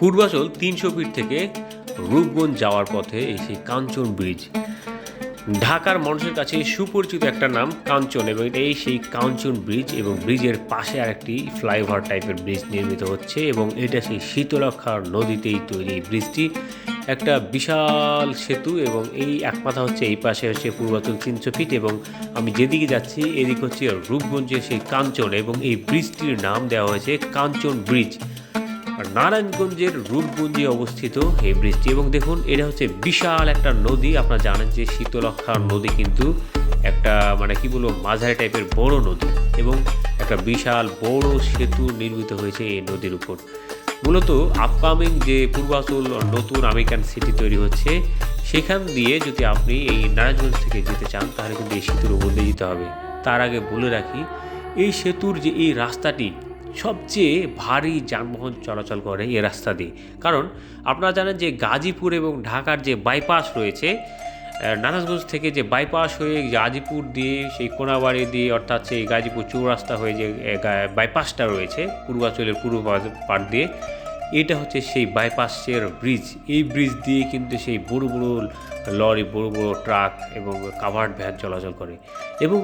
পূর্বাচল তিনশো ফিট থেকে রূপগঞ্জ যাওয়ার পথে এই সেই কাঞ্চন ব্রিজ। ঢাকার মানুষের কাছে সুপরিচিত একটা নাম কাঞ্চন এবং এই সেই কাঞ্চন ব্রিজ এবং ব্রিজের পাশে আরেকটি ফ্লাইওভার টাইপের ব্রিজ নির্মিত হচ্ছে এবং এটা সেই শীতলক্ষার নদীতেই তৈরি এই ব্রিজটি। একটা বিশাল সেতু এবং এই এক মাথা হচ্ছে এই পাশে হচ্ছে পূর্বাচল তিনশো ফিট এবং আমি যেদিকে যাচ্ছি এদিক হচ্ছে রূপগঞ্জের সেই কাঞ্চন এবং এই ব্রিজটির নাম দেওয়া হয়েছে কাঞ্চন ব্রিজ। নারায়ণগঞ্জের রূপগঞ্জে অবস্থিত এই ব্রিজটি এবং দেখুন, এটা হচ্ছে বিশাল একটা নদী। আপনারা জানেন যে শীতলক্ষা নদী কিন্তু একটা মানে কি বলব, মাঝারি টাইপের বড় নদী এবং একটা বিশাল বড় সেতু নির্মিত হয়েছে এই নদীর উপর। মূলত আপকামিং যে পূর্বাচল নতুন আমেরিকান সিটি তৈরি হচ্ছে, সেখান দিয়ে যদি আপনি এই নারায়ণগঞ্জ থেকে যেতে চান, তাহলে কিন্তু এই সেতুর উপর দিয়ে যেতে হবে। তার আগে বলে রাখি, এই সেতুর যে এই রাস্তাটি সবচেয়ে ভারী যানবাহন চলাচল করে এ রাস্তা দিয়ে। কারণ আপনারা জানেন যে গাজীপুর এবং ঢাকার যে বাইপাস রয়েছে নানাজগঞ্জ থেকে যে বাইপাস হয়ে গাজীপুর দিয়ে, সেই কোনাবাড়ি দিয়ে, অর্থাৎ সেই গাজীপুর চৌরাস্তা হয়ে যে বাইপাসটা রয়েছে পূর্বাচলের পূর্ব পাড় দিয়ে এটা হচ্ছে সেই বাইপাসের ব্রিজ এই ব্রিজ দিয়ে কিন্তু সেই বড় বড় লরি বড় বড় ট্রাক এবং কাভার্ড ভ্যান চলাচল করে। এবং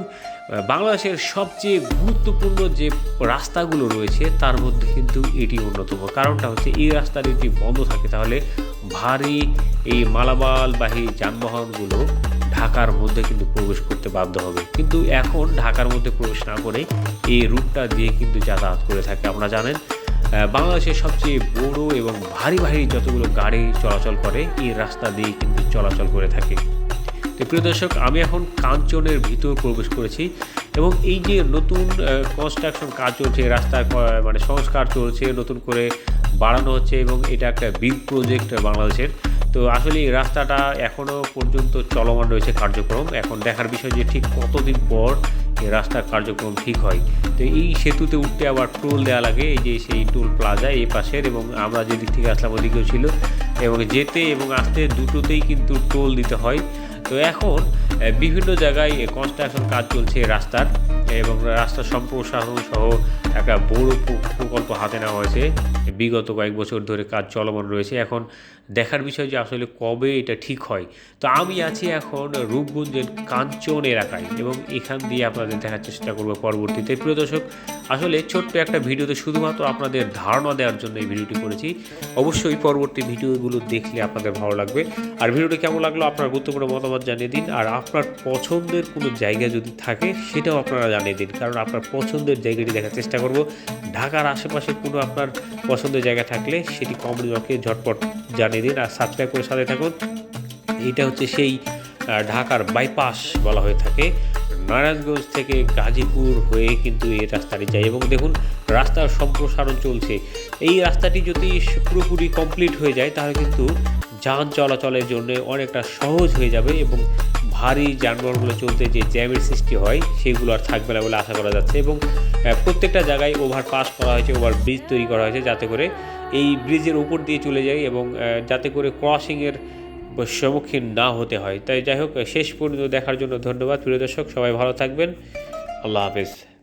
বাংলাদেশের সবচেয়ে গুরুত্বপূর্ণ যে রাস্তাগুলো রয়েছে, তার মধ্যে কিন্তু এটি অন্যতম। কারণটা হচ্ছে এই রাস্তাটি যদি বন্ধ থাকে, তাহলে ভারী এই মালামালবাহী যানবাহনগুলো ঢাকার মধ্যে কিন্তু প্রবেশ করতে বাধ্য হবে। কিন্তু এখন ঢাকার মধ্যে প্রবেশ না করে এই রুটটা দিয়ে কিন্তু যাতায়াত করে থাকে। আপনারা জানেন বাংলাদেশের সবচেয়ে বড় এবং ভারী ভারী যতগুলো গাড়ি চলাচল করে, এই রাস্তা দিয়ে কিন্তু চলাচল করে থাকে। তো প্রিয় দর্শক, আমি এখন কাঞ্চনের ভিতর প্রবেশ করেছি এবং এই যে নতুন কনস্ট্রাকশন কাজ চলছে, রাস্তার মানে সংস্কার চলছে, নতুন করে বাড়ানো হচ্ছে এবং এটা একটা বিগ প্রজেক্ট বাংলাদেশের। তো আসলে এই রাস্তাটা এখনও পর্যন্ত চলমান রয়েছে কার্যক্রম। এখন দেখার বিষয় যে ঠিক কতদিন পর রাস্তার কার্যক্রম ঠিক হয়। তো এই সেতুতে উঠতে আবার টোল দেওয়া লাগে, এই যে সেই টোল প্লাজা এই পাশের এবং আমরা যেদিক থেকে আসলাম ওদিকেও ছিল এবং যেতে এবং আসতে দুটোতেই কিন্তু টোল দিতে হয়। তো এখন বিভিন্ন জায়গায় কনস্ট্রাকশন কাজ চলছে রাস্তার। এবং রাস্তা সম্প্রসারণ সহ একটা বড় প্রকল্প হাতে নেওয়া হয়েছে। বিগত কয়েক বছর ধরে কাজ চলমান রয়েছে। এখন দেখার বিষয় যে আসলে কবে এটা ঠিক হয়। তো আমি আছি এখন রূপগঞ্জের কাঞ্চন এলাকায় এবং এখান দিয়ে আপনাদের দেখার চেষ্টা করব পরবর্তীতে। প্রিয় দর্শক আসলে ছোট্ট একটা ভিডিওতে শুধুমাত্র আপনাদের ধারণা দেওয়ার জন্য এই ভিডিওটি করেছি। অবশ্যই পরবর্তী ভিডিওগুলো দেখলে আপনাদের ভালো লাগবে। আর ভিডিওটি কেমন লাগল আপনার গুরুত্বপূর্ণ মতামত জানিয়ে দিন। আর আপনার পছন্দের কোনো জায়গা যদি থাকে, সেটাও আপনারা জানিয়ে দিন। কারণ আপনার পছন্দের জায়গাটি দেখার চেষ্টা করব। ঢাকার আশেপাশে কোনো আপনার পছন্দের জায়গা থাকলে সেটি কমেন্ট বক্সে ঝটপট জানিয়ে দিন আর সাবস্ক্রাইব করে সাথে থাকুন। এটা হচ্ছে সেই ঢাকার বাইপাস বলা হয়ে থাকে। নারায়ণগঞ্জ থেকে গাজীপুর হয়ে কিন্তু এই রাস্তাটি যায় এবং দেখুন, রাস্তার সম্প্রসারণ চলছে। এই রাস্তাটি যদি পুরোপুরি কমপ্লিট হয়ে যায়, তাহলে কিন্তু যান চলাচলের জন্য অনেকটা সহজ হয়ে যাবে এবং ভারী যানবাহনগুলো চলতে যে জ্যামের সৃষ্টি হয়, সেগুলো আর থাকবে না বলে আশা করা যাচ্ছে এবং প্রত্যেকটা জায়গায় ওভার পাস করা হয়েছে ওভার ব্রিজ তৈরি করা হয়েছে যাতে করে এই ব্রিজের উপর দিয়ে চলে যায় এবং যাতে করে ক্রসিংয়ের সম্মুখীন না হতে হয়। তাই যাই হোক, শেষ পর্যন্ত দেখার জন্য ধন্যবাদ। প্রিয় দর্শক, সবাই ভালো থাকবেন। আল্লাহ হাফেজ।